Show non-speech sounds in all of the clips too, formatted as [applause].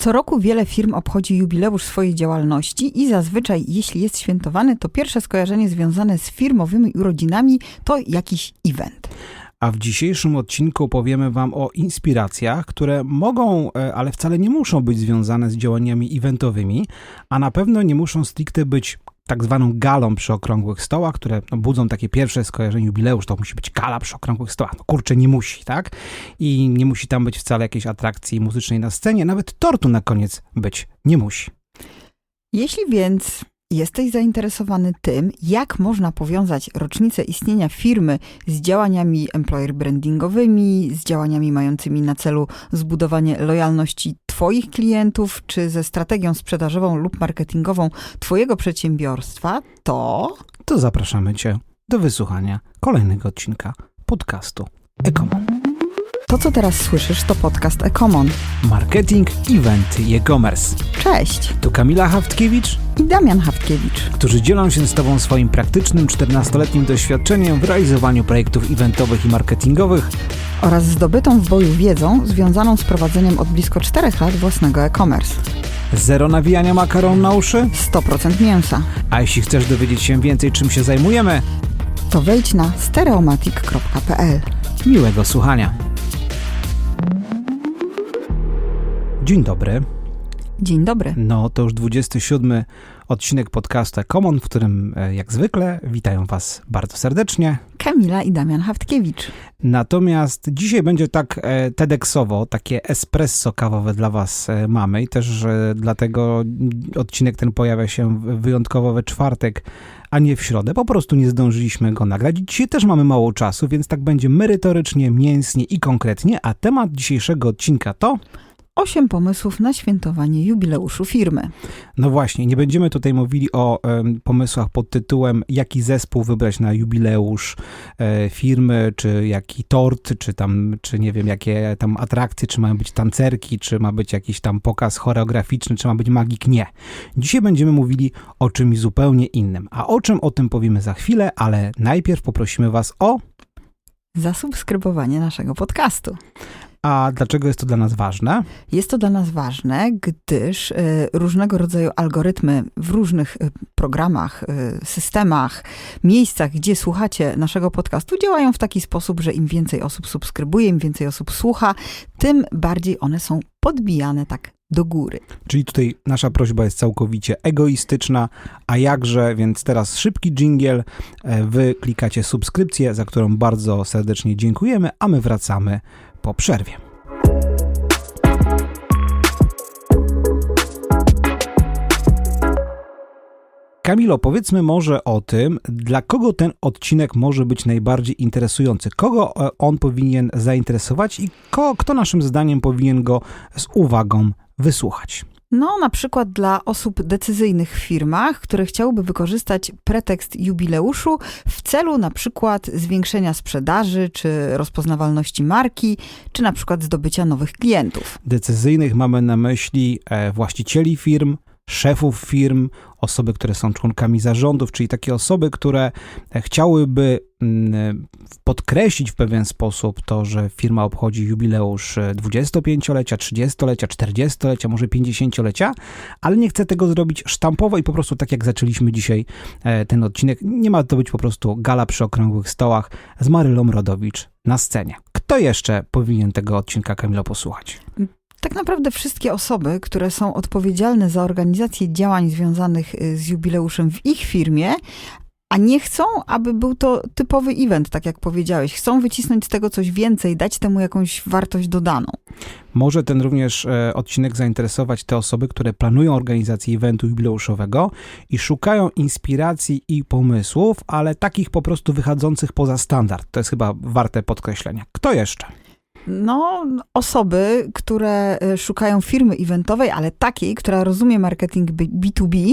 Co roku wiele firm obchodzi jubileusz swojej działalności i zazwyczaj, jeśli jest świętowany, to pierwsze skojarzenie związane z firmowymi urodzinami to jakiś event. A w dzisiejszym odcinku powiemy Wam o inspiracjach, które mogą, e, ale wcale nie muszą być związane z działaniami eventowymi, a na pewno nie muszą stricte być tak zwaną galą przy okrągłych stołach, które no, budzą takie pierwsze skojarzenie jubileusz, to musi być gala przy okrągłych stołach. No kurczę, nie musi, tak? I nie musi tam być wcale jakiejś atrakcji muzycznej na scenie, nawet tortu na koniec być nie musi. Jeśli więc jesteś zainteresowany tym, jak można powiązać rocznicę istnienia firmy z działaniami employer brandingowymi, z działaniami mającymi na celu zbudowanie lojalności Twoich klientów, czy ze strategią sprzedażową lub marketingową Twojego przedsiębiorstwa, to To zapraszamy Cię do wysłuchania kolejnego odcinka podcastu Ekomon. To, co teraz słyszysz, to podcast Ekomon. Marketing, eventy i e-commerce. Cześć! Tu Kamila Haftkiewicz, I Damian Haftkiewicz. którzy dzielą się z Tobą swoim praktycznym 14-letnim doświadczeniem w realizowaniu projektów eventowych i marketingowych oraz zdobytą w boju wiedzą związaną z prowadzeniem od blisko 4 lat własnego e-commerce. Zero nawijania makaron na uszy? 100% mięsa. A jeśli chcesz dowiedzieć się więcej, czym się zajmujemy, To wejdź na stereomatic.pl. miłego słuchania. Dzień dobry. Dzień dobry. No, to już 27 odcinek podcastu Common, w którym e, jak zwykle witają Was bardzo serdecznie. Kamila i Damian Haftkiewicz. Natomiast dzisiaj będzie tak e, TEDxowo, takie espresso kawowe dla Was e, mamy i też e, dlatego odcinek ten pojawia się wyjątkowo we czwartek, a nie w środę. Po prostu nie zdążyliśmy go nagrać. Dzisiaj też mamy mało czasu, więc tak będzie merytorycznie, mięsnie i konkretnie, a temat dzisiejszego odcinka to... Osiem pomysłów na świętowanie jubileuszu firmy. No właśnie, nie będziemy tutaj mówili o em, pomysłach pod tytułem, jaki zespół wybrać na jubileusz e, firmy, czy jaki tort, czy tam, czy nie wiem, jakie tam atrakcje, czy mają być tancerki, czy ma być jakiś tam pokaz choreograficzny, czy ma być magik. Nie. Dzisiaj będziemy mówili o czymś zupełnie innym. A o czym o tym powiemy za chwilę, ale najpierw poprosimy Was o. Zasubskrybowanie naszego podcastu. A dlaczego jest to dla nas ważne? Jest to dla nas ważne, gdyż y, różnego rodzaju algorytmy w różnych y, programach, y, systemach, miejscach, gdzie słuchacie naszego podcastu, działają w taki sposób, że im więcej osób subskrybuje, im więcej osób słucha, tym bardziej one są podbijane tak do góry. Czyli tutaj nasza prośba jest całkowicie egoistyczna, a jakże, więc teraz szybki dżingiel, e, wy klikacie subskrypcję, za którą bardzo serdecznie dziękujemy, a my wracamy po przerwie. Kamilo, powiedzmy może o tym, dla kogo ten odcinek może być najbardziej interesujący, kogo e, on powinien zainteresować i kto naszym zdaniem powinien go z uwagą wysłuchać. No, na przykład dla osób decyzyjnych w firmach, które chciałyby wykorzystać pretekst jubileuszu w celu na przykład zwiększenia sprzedaży, czy rozpoznawalności marki, czy na przykład zdobycia nowych klientów. decyzyjnych mamy na myśli e, właścicieli firm, szefów firm, osoby, które są członkami zarządów, czyli takie osoby, które chciałyby mm, podkreślić w pewien sposób to, że firma obchodzi jubileusz e, 25-lecia, 30-lecia, 40-lecia, może 50-lecia, ale nie chce tego zrobić sztampowo i po prostu tak jak zaczęliśmy dzisiaj e, ten odcinek, nie ma to być po prostu gala przy okrągłych stołach z Marylą Rodowicz na scenie. Kto jeszcze powinien tego odcinka Kamilo posłuchać? Tak naprawdę wszystkie osoby, które są odpowiedzialne za organizację działań związanych y, z jubileuszem w ich firmie, a nie chcą, aby był to typowy event, tak jak powiedziałeś. Chcą wycisnąć z tego coś więcej, dać temu jakąś wartość dodaną. Może ten również e, odcinek zainteresować te osoby, które planują organizację eventu jubileuszowego i szukają inspiracji i pomysłów, ale takich po prostu wychodzących poza standard. To jest chyba warte podkreślenia. Kto jeszcze? No, osoby, które y, szukają firmy eventowej, ale takiej, która rozumie marketing B- B2B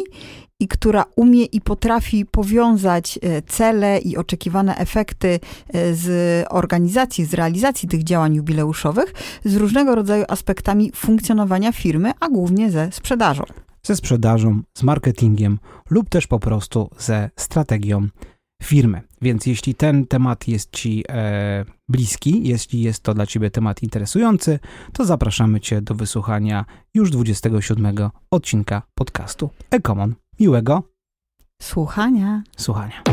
i która umie i potrafi powiązać y, cele i oczekiwane efekty y, z organizacji, z realizacji tych działań jubileuszowych z różnego rodzaju aspektami funkcjonowania firmy, a głównie ze sprzedażą. Ze sprzedażą, z marketingiem lub też po prostu ze strategią firmy. Więc jeśli ten temat jest Ci e, bliski, jeśli jest to dla Ciebie temat interesujący, to zapraszamy Cię do wysłuchania już 27 odcinka podcastu Ekomon. Miłego Słuchania. słuchania.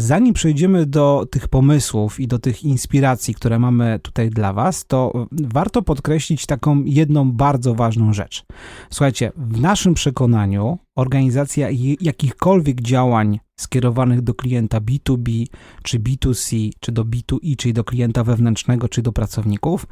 Zanim przejdziemy do tych pomysłów i do tych inspiracji, które mamy tutaj dla Was, to warto podkreślić taką jedną bardzo ważną rzecz. Słuchajcie, w naszym przekonaniu organizacja jakichkolwiek działań skierowanych do klienta B2B, czy B2C, czy do B2E, czyli do klienta wewnętrznego, czy do pracowników,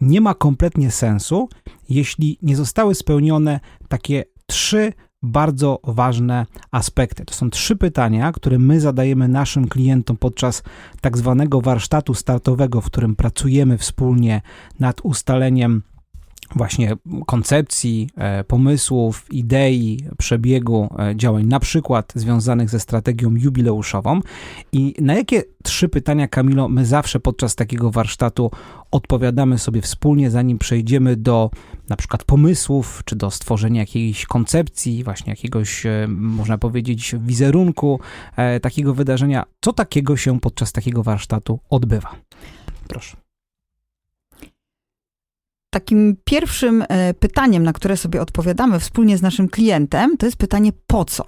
nie ma kompletnie sensu, jeśli nie zostały spełnione takie trzy bardzo ważne aspekty. To są trzy pytania, które my zadajemy naszym klientom podczas tak zwanego warsztatu startowego, w którym pracujemy wspólnie nad ustaleniem właśnie koncepcji, e, pomysłów, idei, przebiegu e, działań, na przykład związanych ze strategią jubileuszową. I na jakie trzy pytania, Kamilo, my zawsze podczas takiego warsztatu odpowiadamy sobie wspólnie, zanim przejdziemy do na przykład pomysłów, czy do stworzenia jakiejś koncepcji, właśnie jakiegoś, e, można powiedzieć, wizerunku takiego wydarzenia. Co takiego się podczas takiego warsztatu odbywa? Proszę. Takim pierwszym e, pytaniem, na które sobie odpowiadamy wspólnie z naszym klientem, to jest pytanie po co?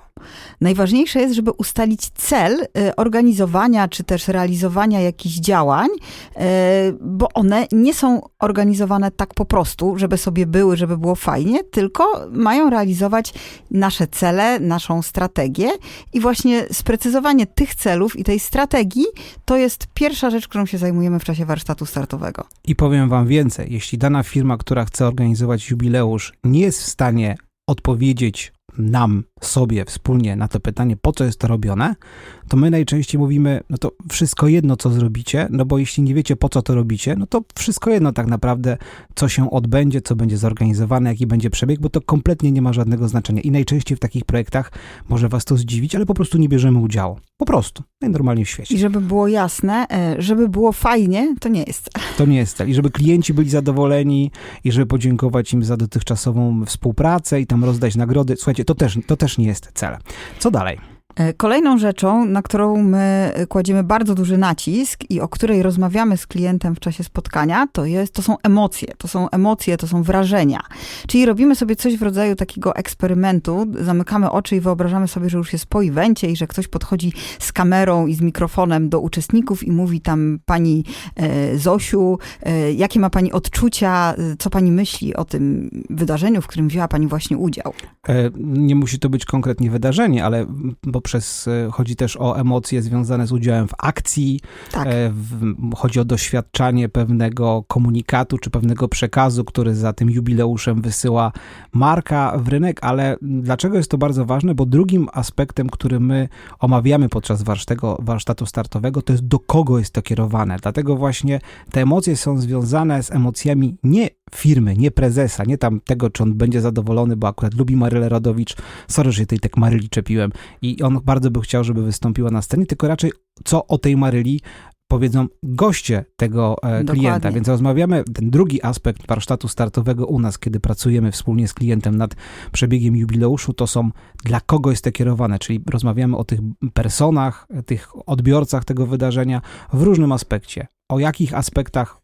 Najważniejsze jest, żeby ustalić cel e, organizowania czy też realizowania jakichś działań, e, bo one nie są organizowane tak po prostu, żeby sobie były, żeby było fajnie, tylko mają realizować nasze cele, naszą strategię i właśnie sprecyzowanie tych celów i tej strategii to jest pierwsza rzecz, którą się zajmujemy w czasie warsztatu startowego. I powiem wam więcej, jeśli dana firma, która chce organizować jubileusz, nie jest w stanie odpowiedzieć nam, sobie wspólnie na to pytanie, po co jest to robione, to my najczęściej mówimy, no to wszystko jedno, co zrobicie, no bo jeśli nie wiecie, po co to robicie, no to wszystko jedno tak naprawdę, co się odbędzie, co będzie zorganizowane, jaki będzie przebieg, bo to kompletnie nie ma żadnego znaczenia. I najczęściej w takich projektach może was to zdziwić, ale po prostu nie bierzemy udziału. Po prostu. Najnormalniej w świecie. I żeby było jasne, e, żeby było fajnie, to nie jest cel. To nie jest cel. I żeby klienci byli zadowoleni i żeby podziękować im za dotychczasową współpracę i tam rozdać nagrody. Słuchajcie, to też, to też nie jest cel. Co dalej? E, kolejną rzeczą, na którą my kładziemy bardzo duży nacisk i o której rozmawiamy z klientem w czasie spotkania, to, jest, to są emocje. To są emocje, to są wrażenia. Czyli robimy sobie coś w rodzaju takiego eksperymentu, zamykamy oczy i wyobrażamy sobie, że już jest po evencie i że ktoś podchodzi z kamerą i z mikrofonem do uczestników i mówi tam pani e, Zosiu, e, jakie ma pani odczucia, co pani myśli o tym wydarzeniu, w którym wzięła pani właśnie udział. Nie musi to być konkretnie wydarzenie, ale bo poprzez, e, chodzi też o emocje związane z udziałem w akcji, tak. E, w, chodzi o doświadczanie pewnego komunikatu czy pewnego przekazu, który za tym jubileuszem wysyła marka w rynek, ale dlaczego jest to bardzo ważne? Bo drugim aspektem, który my omawiamy podczas warsztatu, warsztatu startowego, to jest do kogo jest to kierowane. Dlatego właśnie te emocje są związane z emocjami nie firmy, nie prezesa, nie tam tego, czy on będzie zadowolony, bo akurat lubi Marylę Rodowicz. Sorry, że tej tak Maryli czepiłem. I on bardzo by chciał, żeby wystąpiła na scenie, tylko raczej co o tej Maryli powiedzą goście tego e, klienta. Więc rozmawiamy, ten drugi aspekt warsztatu startowego u nas, kiedy pracujemy wspólnie z klientem nad przebiegiem jubileuszu, to są dla kogo jest to kierowane, czyli rozmawiamy o tych personach, tych odbiorcach tego wydarzenia w różnym aspekcie. O jakich aspektach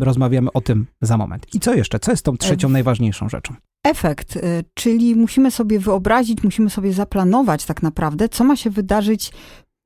rozmawiamy o tym za moment. I co jeszcze? Co jest tą trzecią najważniejszą rzeczą? Efekt, y, czyli musimy sobie wyobrazić, musimy sobie zaplanować tak naprawdę, co ma się wydarzyć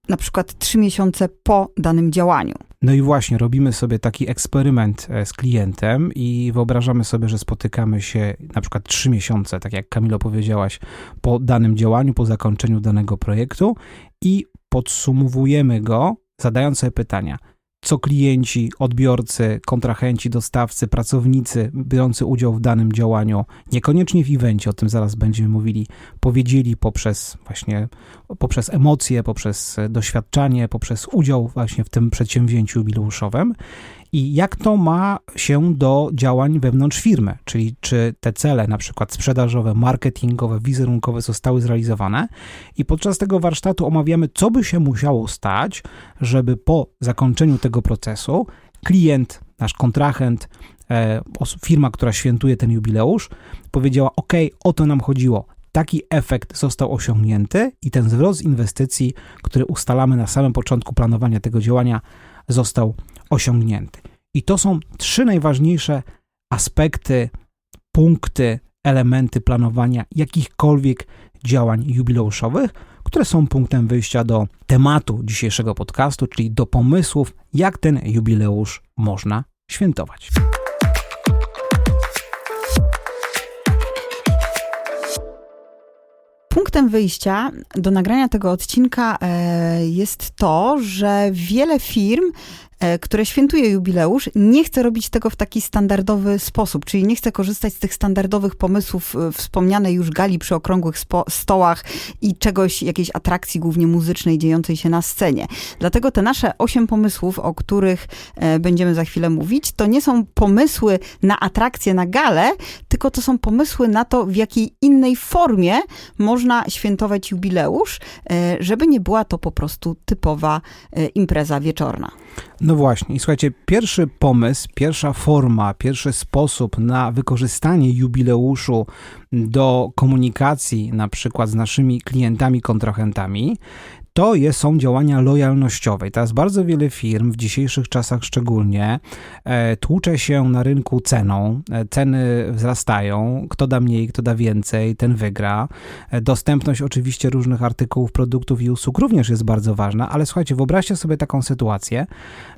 na przykład trzy miesiące po danym działaniu. No i właśnie, robimy sobie taki eksperyment e, z klientem i wyobrażamy sobie, że spotykamy się na przykład trzy miesiące, tak jak Kamilo powiedziałaś, po danym działaniu, po zakończeniu danego projektu i podsumowujemy go, zadając sobie pytania – co klienci, odbiorcy, kontrahenci, dostawcy, pracownicy biorący udział w danym działaniu, niekoniecznie w evencie, o tym zaraz będziemy mówili, powiedzieli poprzez właśnie, poprzez emocje, poprzez doświadczanie, poprzez udział właśnie w tym przedsięwzięciu jubileuszowym i jak to ma się do działań wewnątrz firmy, czyli czy te cele, na przykład sprzedażowe, marketingowe, wizerunkowe zostały zrealizowane. I podczas tego warsztatu omawiamy, co by się musiało stać, żeby po zakończeniu tego procesu klient, nasz kontrahent, e, firma, która świętuje ten jubileusz, powiedziała: OK, o to nam chodziło. Taki efekt został osiągnięty i ten wzrost inwestycji, który ustalamy na samym początku planowania tego działania, został osiągnięty. I to są trzy najważniejsze aspekty, punkty, elementy planowania jakichkolwiek działań jubileuszowych, które są punktem wyjścia do tematu dzisiejszego podcastu, czyli do pomysłów, jak ten jubileusz można świętować. Punktem wyjścia do nagrania tego odcinka e, jest to, że wiele firm, które świętuje jubileusz, nie chce robić tego w taki standardowy sposób, czyli nie chce korzystać z tych standardowych pomysłów e, wspomnianej już gali przy okrągłych stołach i czegoś, jakiejś atrakcji głównie muzycznej dziejącej się na scenie. Dlatego te nasze osiem pomysłów, o których e, będziemy za chwilę mówić, to nie są pomysły na atrakcje, na galę, tylko to są pomysły na to, w jakiej innej formie można świętować jubileusz, e, żeby nie była to po prostu typowa e, impreza wieczorna. No właśnie, i słuchajcie, pierwszy pomysł, pierwsza forma, pierwszy sposób na wykorzystanie jubileuszu do komunikacji, na przykład z naszymi klientami, kontrahentami, to jest, są działania lojalnościowe. I Teraz bardzo wiele firm, w dzisiejszych czasach szczególnie, e, tłucze się na rynku ceną. E, ceny wzrastają. Kto da mniej, kto da więcej, ten wygra. E, dostępność oczywiście różnych artykułów, produktów i usług również jest bardzo ważna, ale słuchajcie, wyobraźcie sobie taką sytuację,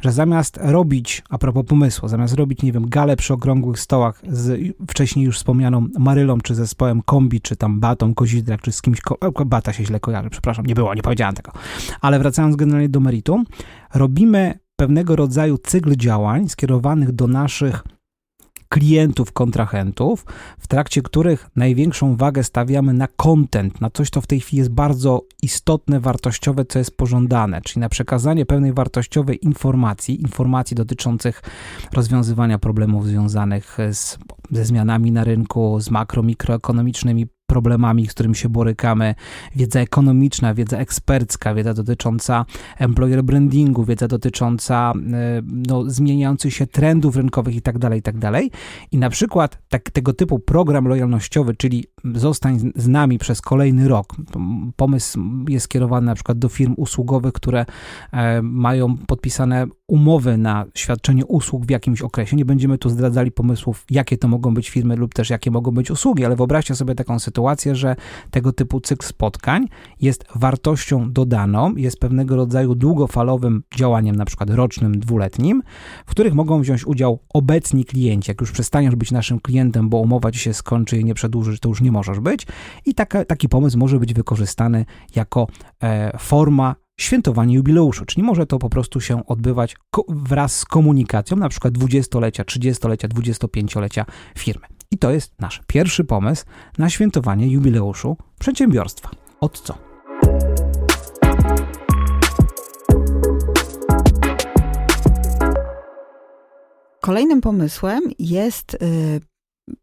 że zamiast robić, a propos pomysłu, zamiast robić, nie wiem, galę przy okrągłych stołach z wcześniej już wspomnianą Marylą, czy zespołem Kombi, czy tam Batą, Kozidrak, czy z kimś, ko- e, Bata się źle kojarzy, przepraszam, nie było, nie powiedziałem tego. Ale wracając generalnie do meritum, robimy pewnego rodzaju cykl działań skierowanych do naszych klientów, kontrahentów, w trakcie których największą wagę stawiamy na content, na coś, co w tej chwili jest bardzo istotne, wartościowe, co jest pożądane, czyli na przekazanie pewnej wartościowej informacji, informacji dotyczących rozwiązywania problemów związanych z, ze zmianami na rynku, z makro, mikroekonomicznymi problemami, z którymi się borykamy, wiedza ekonomiczna, wiedza ekspercka, wiedza dotycząca employer brandingu, wiedza dotycząca e, no, zmieniających się trendów rynkowych i tak dalej, i tak. I na przykład tak, tego typu program lojalnościowy, czyli zostań z- z nami przez kolejny rok. Pomysł jest skierowany na przykład do firm usługowych, które e, mają podpisane umowy na świadczenie usług w jakimś okresie. Nie będziemy tu zdradzali pomysłów, jakie to mogą być firmy lub też jakie mogą być usługi, ale wyobraźcie sobie taką sytuację, że tego typu cykl spotkań jest wartością dodaną, jest pewnego rodzaju długofalowym działaniem, na przykład rocznym, dwuletnim, w których mogą wziąć udział obecni klienci. Jak już przestaniesz być naszym klientem, bo umowa ci się skończy i nie przedłużysz, to już nie możesz być. I taka, taki pomysł może być wykorzystany jako e, forma świętowania jubileuszu, czyli może to po prostu się odbywać wraz z komunikacją, na przykład 20-lecia, 30-lecia, 25-lecia firmy. I to jest nasz pierwszy pomysł na świętowanie jubileuszu przedsiębiorstwa. Od co? Kolejnym pomysłem jest y,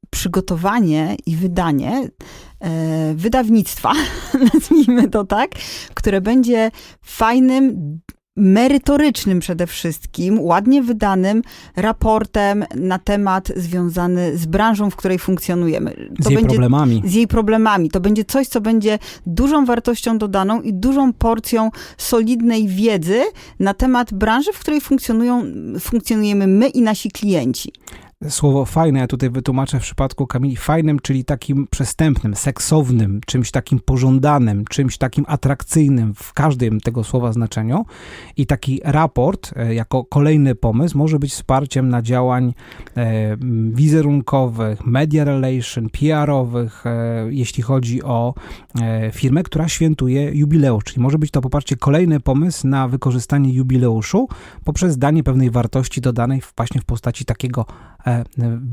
przygotowanie i wydanie y, wydawnictwa, [laughs] nazwijmy to tak, które będzie fajnym, merytorycznym przede wszystkim, ładnie wydanym raportem na temat związany z branżą, w której funkcjonujemy. Z jej problemami. z jej problemami. To będzie coś, co będzie dużą wartością dodaną i dużą porcją solidnej wiedzy na temat branży, w której funkcjonują, funkcjonujemy my i nasi klienci. Słowo fajne ja tutaj wytłumaczę w przypadku Kamili fajnym, czyli takim przestępnym, seksownym, czymś takim pożądanym, czymś takim atrakcyjnym w każdym tego słowa znaczeniu. I taki raport e, jako kolejny pomysł może być wsparciem na działań e, wizerunkowych, media relation, PR-owych, e, jeśli chodzi o firmę, która świętuje jubileusz. Czyli może być to poparcie kolejny pomysł na wykorzystanie jubileuszu poprzez danie pewnej wartości dodanej właśnie w postaci takiego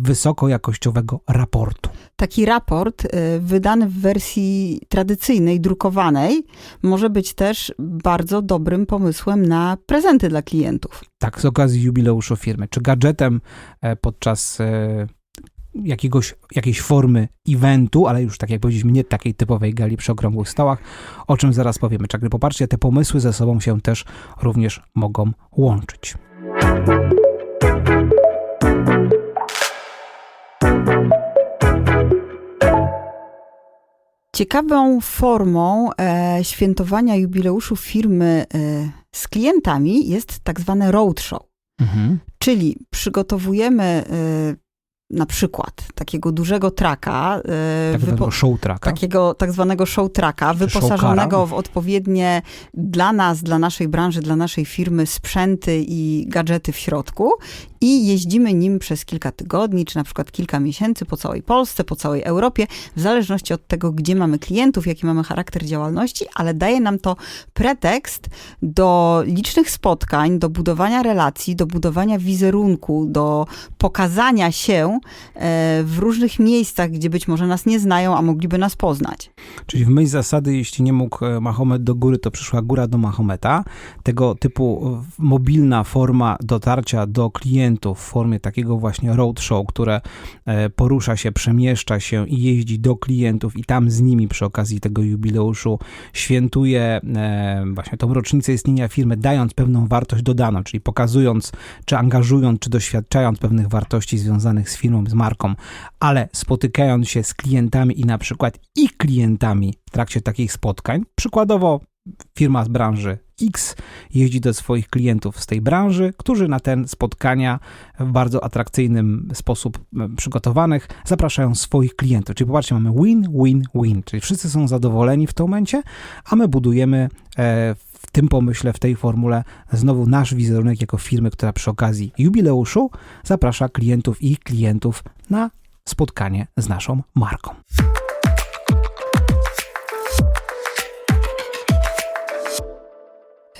wysokojakościowego raportu. Taki raport y, wydany w wersji tradycyjnej, drukowanej, może być też bardzo dobrym pomysłem na prezenty dla klientów. Tak, z okazji jubileuszu firmy, czy gadżetem e, podczas e, jakiegoś, jakiejś formy eventu, ale już tak jak powiedzieliśmy, nie takiej typowej gali przy okrągłych stołach, o czym zaraz powiemy. Czakry, popatrzcie, te pomysły ze sobą się też również mogą łączyć. Ciekawą formą e, świętowania jubileuszu firmy e, z klientami jest tak zwane roadshow. Mhm. Czyli przygotowujemy e, na przykład takiego dużego traka, e, Tak wypo- zwanego show tracka. takiego tak zwanego show tracka, Czy wyposażonego showcara. w odpowiednie dla nas, dla naszej branży, dla naszej firmy sprzęty i gadżety w środku i jeździmy nim przez kilka tygodni, czy na przykład kilka miesięcy po całej Polsce, po całej Europie, w zależności od tego, gdzie mamy klientów, jaki mamy charakter działalności, ale daje nam to pretekst do licznych spotkań, do budowania relacji, do budowania wizerunku, do pokazania się w różnych miejscach, gdzie być może nas nie znają, a mogliby nas poznać. Czyli w myśl zasady, jeśli nie mógł e, Mahomet do góry, to przyszła góra do Mahometa. Tego typu e, mobilna forma dotarcia do klientów w formie takiego właśnie roadshow, które e, porusza się, przemieszcza się i jeździ do klientów i tam z nimi przy okazji tego jubileuszu świętuje e, właśnie tą rocznicę istnienia firmy, dając pewną wartość dodaną, czyli pokazując, czy angażując, czy doświadczając pewnych wartości związanych z firmą, z marką, ale spotykając się z klientami i na przykład ich klientami w trakcie takich spotkań, przykładowo firma z branży X jeździ do swoich klientów z tej branży, którzy na te spotkania w bardzo atrakcyjnym sposób przygotowanych zapraszają swoich klientów. Czyli popatrzcie, mamy win, win, win, czyli wszyscy są zadowoleni w tym momencie, a my budujemy e, w tym pomyśle, w tej formule znowu nasz wizerunek jako firmy, która przy okazji jubileuszu zaprasza klientów i klientów na spotkanie z naszą marką.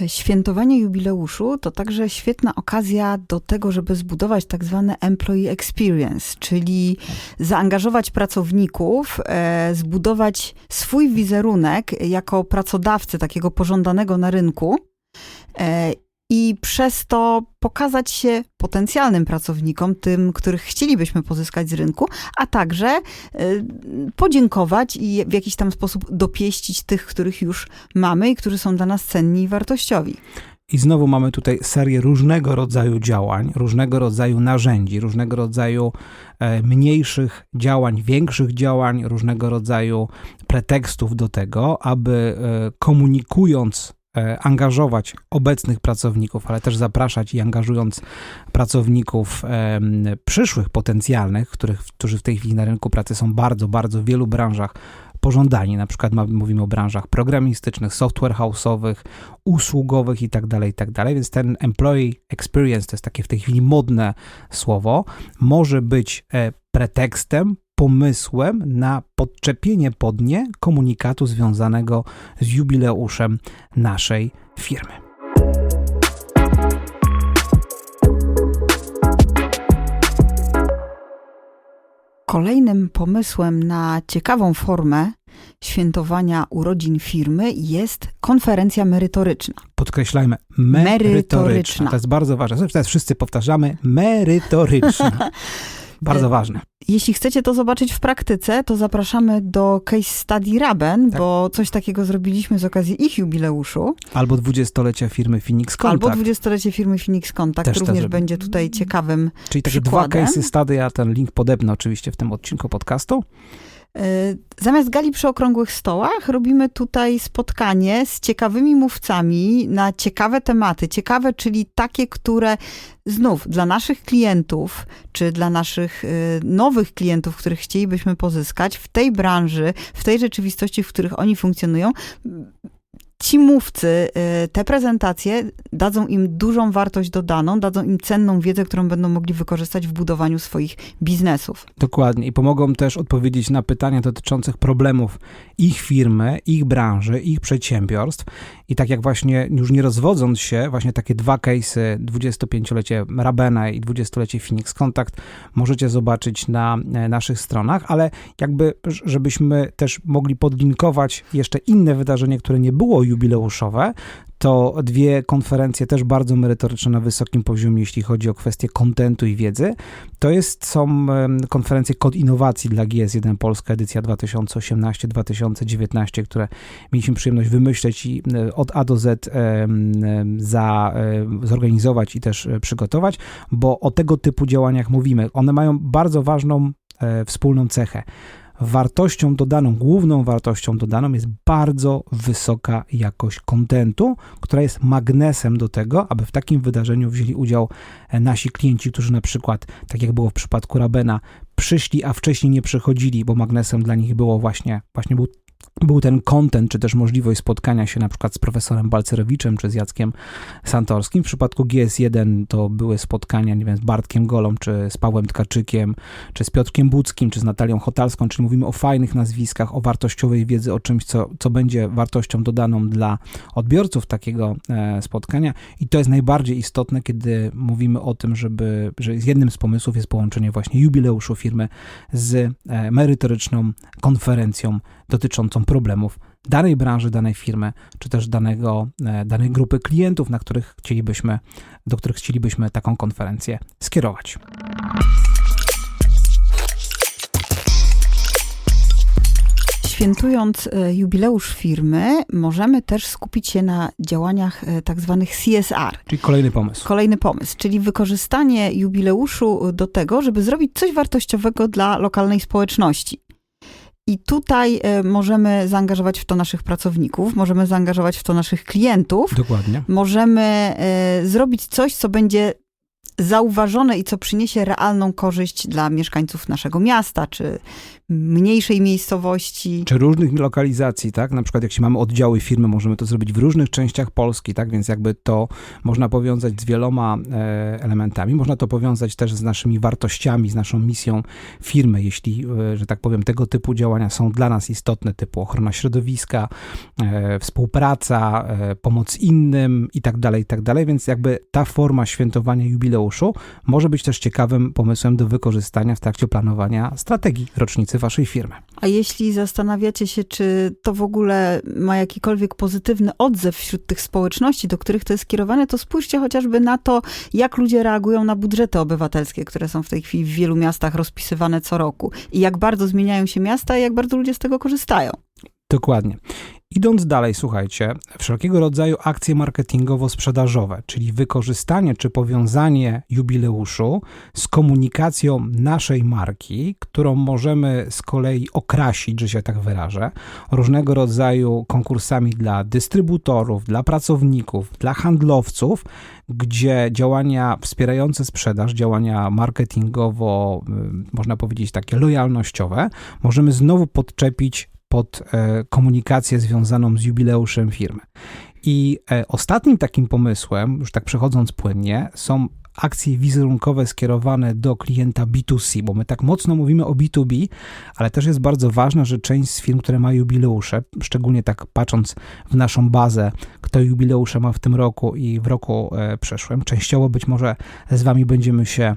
Świętowanie jubileuszu to także świetna okazja do tego, żeby zbudować tak zwane employee experience, czyli zaangażować pracowników, e, zbudować swój wizerunek jako pracodawcy takiego pożądanego na rynku e, i przez to pokazać się potencjalnym pracownikom, tym, których chcielibyśmy pozyskać z rynku, a także e, podziękować i w jakiś tam sposób dopieścić tych, których już mamy i którzy są dla nas cenni i wartościowi. I znowu mamy tutaj serię różnego rodzaju działań, różnego rodzaju narzędzi, różnego rodzaju e, mniejszych działań, większych działań, różnego rodzaju pretekstów do tego, aby e, komunikując angażować obecnych pracowników, ale też zapraszać i angażując pracowników przyszłych, potencjalnych, których, którzy w tej chwili na rynku pracy są bardzo, bardzo w wielu branżach pożądani. Na przykład mówimy o branżach programistycznych, software house'owych, usługowych i tak dalej, i tak. Więc ten employee experience to jest takie w tej chwili modne słowo, może być e, pretekstem, pomysłem na podczepienie pod nie komunikatu związanego z jubileuszem naszej firmy. Kolejnym pomysłem na ciekawą formę świętowania urodzin firmy jest konferencja merytoryczna. Podkreślajmy, merytoryczna. Merytoryczna. To jest bardzo ważne. Zresztą teraz wszyscy powtarzamy, merytoryczna. [laughs] Bardzo ważne. Jeśli chcecie to zobaczyć w praktyce, to zapraszamy do case study Raben, Tak. bo coś takiego zrobiliśmy z okazji ich jubileuszu. Albo dwudziestolecia firmy Phoenix Contact. Albo dwudziestolecie firmy Phoenix Contact Też również będzie tutaj ciekawym. Czyli takie przykładem. dwa case'y study, ja ten link podepnę oczywiście w tym odcinku podcastu. Y, Zamiast gali przy okrągłych stołach robimy tutaj spotkanie z ciekawymi mówcami na ciekawe tematy. Ciekawe, czyli takie, które znów dla naszych klientów, czy dla naszych y, nowych klientów, których chcielibyśmy pozyskać w tej branży, w tej rzeczywistości, w których oni funkcjonują, ci mówcy, y, te prezentacje dadzą im dużą wartość dodaną, dadzą im cenną wiedzę, którą będą mogli wykorzystać w budowaniu swoich biznesów. Dokładnie. I pomogą też odpowiedzieć na pytania dotyczących problemów ich firmy, ich branży, ich przedsiębiorstw. I tak jak właśnie już nie rozwodząc się, właśnie takie dwa case'y, 25-lecie Rabena i 20-lecie Phoenix Contact możecie zobaczyć na e, naszych stronach, ale jakby, żebyśmy też mogli podlinkować jeszcze inne wydarzenie, które nie było jubileuszowe, to dwie konferencje też bardzo merytoryczne na wysokim poziomie, jeśli chodzi o kwestie kontentu i wiedzy. To jest, są konferencje Kod Innowacji dla GS1 Polska, edycja 2018-2019, które mieliśmy przyjemność wymyśleć i e, od A do Z za, e, zorganizować i też e, przygotować, bo o tego typu działaniach mówimy. One mają bardzo ważną wspólną cechę. Wartością dodaną, główną wartością dodaną jest bardzo wysoka jakość kontentu, która jest magnesem do tego, aby w takim wydarzeniu wzięli udział e, nasi klienci, którzy na przykład, tak jak było w przypadku Rabena, przyszli, a wcześniej nie przychodzili, bo magnesem dla nich było właśnie, właśnie był był ten content, czy też możliwość spotkania się na przykład z profesorem Balcerowiczem, czy z Jackiem Santorskim. W przypadku GS1 to były spotkania, nie wiem, z Bartkiem Golą, czy z Pawłem Tkaczykiem, czy z Piotrkiem Budzkim, czy z Natalią Hotalską, czyli mówimy o fajnych nazwiskach, o wartościowej wiedzy, o czymś, co, co będzie wartością dodaną dla odbiorców takiego e, spotkania. I to jest najbardziej istotne, kiedy mówimy o tym, żeby, że jednym z pomysłów jest połączenie właśnie jubileuszu firmy z e, merytoryczną konferencją dotyczącą problemów danej branży, danej firmy, czy też danego, e, danej grupy klientów, na których chcielibyśmy, do których chcielibyśmy taką konferencję skierować. Świętując e, jubileusz firmy, możemy też skupić się na działaniach e, tak zwanych CSR. Czyli kolejny pomysł. Kolejny pomysł, czyli wykorzystanie jubileuszu do tego, żeby zrobić coś wartościowego dla lokalnej społeczności. I tutaj e, możemy zaangażować w to naszych pracowników, możemy zaangażować w to naszych klientów, Dokładnie. możemy e, zrobić coś, co będzie zauważone i co przyniesie realną korzyść dla mieszkańców naszego miasta, czy mniejszej miejscowości. Czy różnych lokalizacji, tak? Na przykład, jak się mamy oddziały firmy, możemy to zrobić w różnych częściach Polski, tak? Więc jakby to można powiązać z wieloma e, elementami. Można to powiązać też z naszymi wartościami, z naszą misją firmy, jeśli, e, że tak powiem, tego typu działania są dla nas istotne, typu ochrona środowiska, e, współpraca, pomoc innym i tak dalej, i tak dalej. Więc jakby ta forma świętowania jubileuszu może być też ciekawym pomysłem do wykorzystania w trakcie planowania strategii rocznicy waszej firmy. A jeśli zastanawiacie się, czy to w ogóle ma jakikolwiek pozytywny odzew wśród tych społeczności, do których to jest skierowane, to spójrzcie chociażby na to, jak ludzie reagują na budżety obywatelskie, które są w tej chwili w wielu miastach rozpisywane co roku. I jak bardzo zmieniają się miasta i jak bardzo ludzie z tego korzystają. Dokładnie. Idąc dalej, słuchajcie, wszelkiego rodzaju akcje marketingowo-sprzedażowe, czyli wykorzystanie czy powiązanie jubileuszu z komunikacją naszej marki, którą możemy z kolei okrasić, że się tak wyrażę, różnego rodzaju konkursami dla dystrybutorów, dla pracowników, dla handlowców, gdzie działania wspierające sprzedaż, działania marketingowo, y, można powiedzieć takie lojalnościowe, możemy znowu podczepić pod e, komunikację związaną z jubileuszem firmy. I e, ostatnim takim pomysłem, już tak przechodząc płynnie, są akcje wizerunkowe skierowane do klienta B2C, bo my tak mocno mówimy o B2B, ale też jest bardzo ważne, że część z firm, które ma jubileusze, szczególnie tak patrząc w naszą bazę, kto jubileusze ma w tym roku i w roku e, przeszłym, częściowo być może z wami będziemy się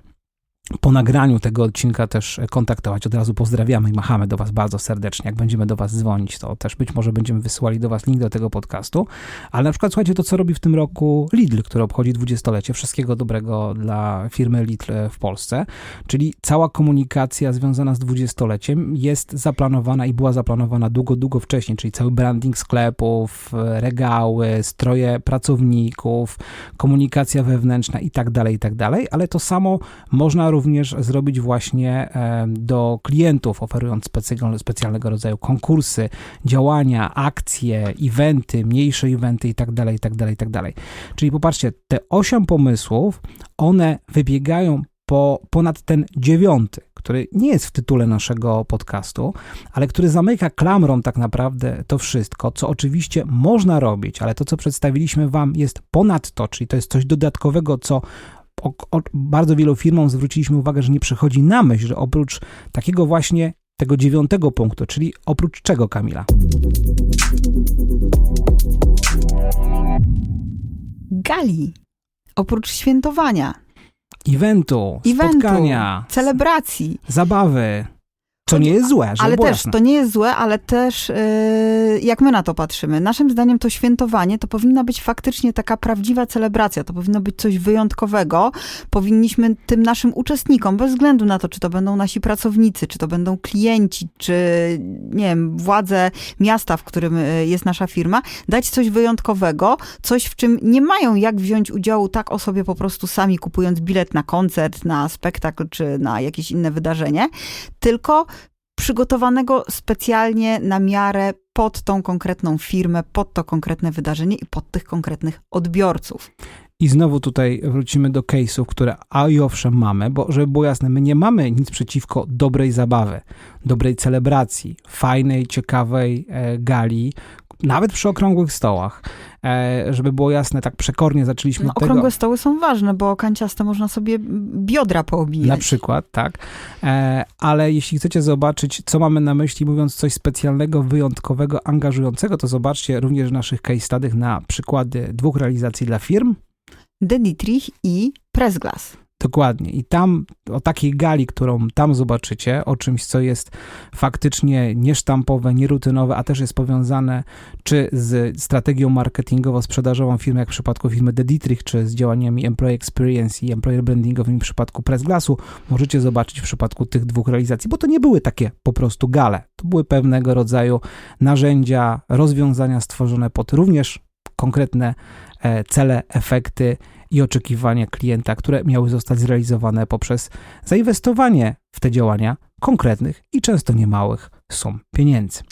po nagraniu tego odcinka też kontaktować. Od razu pozdrawiamy i machamy do Was bardzo serdecznie. Jak będziemy do Was dzwonić, to też być może będziemy wysyłali do Was link do tego podcastu. Ale na przykład słuchajcie to, co robi w tym roku Lidl, który obchodzi dwudziestolecie. Wszystkiego dobrego dla firmy Lidl w Polsce. Czyli cała komunikacja związana z dwudziestoleciem jest zaplanowana i była zaplanowana długo, długo wcześniej. Czyli cały branding sklepów, regały, stroje pracowników, komunikacja wewnętrzna i tak dalej, i tak dalej. Ale to samo można również zrobić właśnie e, do klientów, oferując specjalnego rodzaju konkursy, działania, akcje, eventy, mniejsze eventy itd., itd., itd. Czyli popatrzcie, te osiem pomysłów, one wybiegają po, ponad ten dziewiąty, który nie jest w tytule naszego podcastu, ale który zamyka klamrą tak naprawdę to wszystko, co oczywiście można robić, ale to, co przedstawiliśmy Wam, jest ponad to, czyli to jest coś dodatkowego, co o, o, bardzo wielu firmom zwróciliśmy uwagę, że nie przychodzi na myśl, że oprócz takiego właśnie tego dziewiątego punktu, czyli oprócz czego, Kamila? Gali. Oprócz świętowania. Eventu, Eventu, spotkania, celebracji. zabawy. Co nie jest złe, żeby Ale też, jasne. to nie jest złe, ale też yy, jak my na to patrzymy. Naszym zdaniem to świętowanie to powinna być faktycznie taka prawdziwa celebracja. To powinno być coś wyjątkowego. Powinniśmy tym naszym uczestnikom, bez względu na to, czy to będą nasi pracownicy, czy to będą klienci, czy nie wiem, władze miasta, w którym y, jest nasza firma, dać coś wyjątkowego, coś w czym nie mają jak wziąć udziału tak o sobie po prostu sami kupując bilet na koncert, na spektakl, czy na jakieś inne wydarzenie, tylko przygotowanego specjalnie na miarę pod tą konkretną firmę, pod to konkretne wydarzenie i pod tych konkretnych odbiorców. I znowu tutaj wrócimy do case'ów, które a i owszem mamy, bo żeby było jasne, my nie mamy nic przeciwko dobrej zabawy, dobrej celebracji, fajnej, ciekawej e, gali, nawet przy okrągłych stołach. E, żeby było jasne, tak przekornie zaczęliśmy No, od tego. okrągłe stoły są ważne, bo kanciaste można sobie biodra poobijać. Na przykład, tak. E, ale jeśli chcecie zobaczyć, co mamy na myśli, mówiąc coś specjalnego, wyjątkowego, angażującego, to zobaczcie również naszych case studies na przykłady dwóch realizacji dla firm. De Dietrich i Pressglass. Dokładnie. I tam o takiej gali, którą tam zobaczycie, o czymś, co jest faktycznie niesztampowe, nierutynowe, a też jest powiązane czy z strategią marketingowo-sprzedażową firmy, jak w przypadku firmy The Dietrich, czy z działaniami Employee Experience i Employer Brandingowymi w przypadku Pressglassu, możecie zobaczyć w przypadku tych dwóch realizacji, bo to nie były takie po prostu gale. To były pewnego rodzaju narzędzia, rozwiązania stworzone pod również konkretne cele, efekty i oczekiwania klienta, które miały zostać zrealizowane poprzez zainwestowanie w te działania konkretnych i często niemałych sum pieniędzy.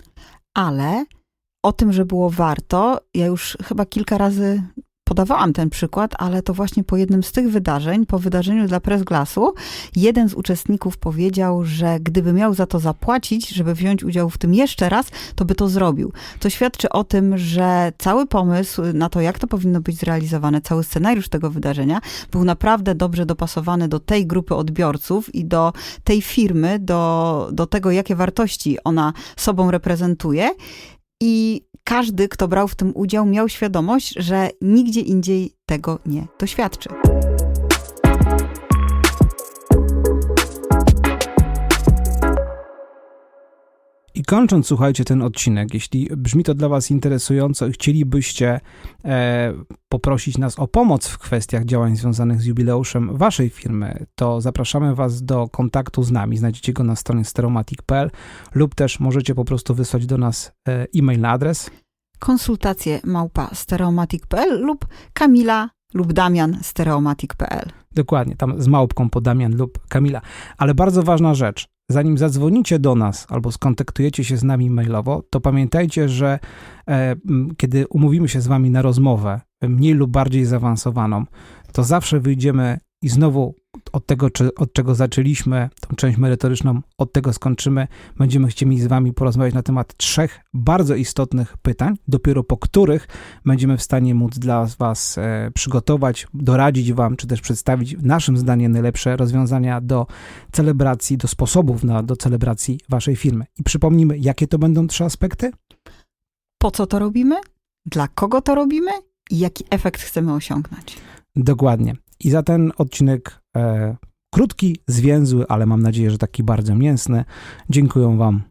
Ale o tym, że było warto, ja już chyba kilka razy podawałam ten przykład, ale to właśnie po jednym z tych wydarzeń, po wydarzeniu dla Pressglassu, jeden z uczestników powiedział, że gdyby miał za to zapłacić, żeby wziąć udział w tym jeszcze raz, to by to zrobił. To świadczy o tym, że cały pomysł na to, jak to powinno być zrealizowane, cały scenariusz tego wydarzenia był naprawdę dobrze dopasowany do tej grupy odbiorców i do tej firmy, do, do tego, jakie wartości ona sobą reprezentuje. I każdy, kto brał w tym udział, miał świadomość, że nigdzie indziej tego nie doświadczy. Kończąc, słuchajcie, ten odcinek, jeśli brzmi to dla Was interesująco i chcielibyście e, poprosić nas o pomoc w kwestiach działań związanych z jubileuszem Waszej firmy, to zapraszamy Was do kontaktu z nami. Znajdziecie go na stronie steromatic.pl lub też możecie po prostu wysłać do nas e, e-mail na adres Konsultacje małpa stereomatic.pl lub Kamila lub Damian stereomatic.pl. Dokładnie, tam z małpką po Damian lub Kamila. Ale bardzo ważna rzecz, zanim zadzwonicie do nas albo skontaktujecie się z nami mailowo, to pamiętajcie, że e, kiedy umówimy się z wami na rozmowę mniej lub bardziej zaawansowaną, to zawsze wyjdziemy i znowu od tego, czy, od czego zaczęliśmy, tą część merytoryczną, od tego skończymy. Będziemy chcieli z wami porozmawiać na temat trzech bardzo istotnych pytań, dopiero po których będziemy w stanie móc dla was e, przygotować, doradzić wam, czy też przedstawić naszym zdaniem najlepsze rozwiązania do celebracji, do sposobów na, do celebracji waszej firmy. I przypomnijmy, jakie to będą trzy aspekty? Po co to robimy? Dla kogo to robimy? I jaki efekt chcemy osiągnąć? Dokładnie. I za ten odcinek e, krótki, zwięzły, ale mam nadzieję, że taki bardzo mięsny. Dziękuję wam.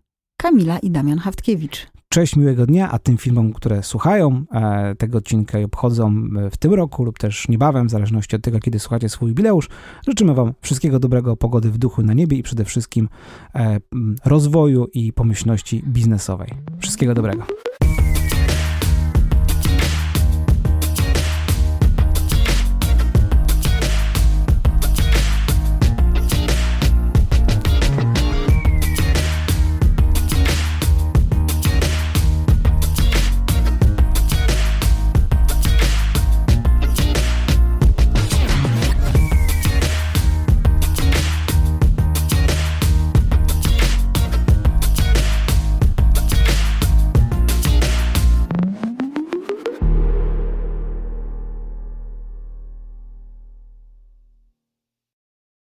Kamila i Damian Haftkiewicz. Cześć, miłego dnia, a tym filmom, które słuchają e, tego odcinka i obchodzą e, w tym roku lub też niebawem, w zależności od tego, kiedy słuchacie swój jubileusz, życzymy Wam wszystkiego dobrego, pogody w duchu na niebie i przede wszystkim e, rozwoju i pomyślności biznesowej. Wszystkiego dobrego.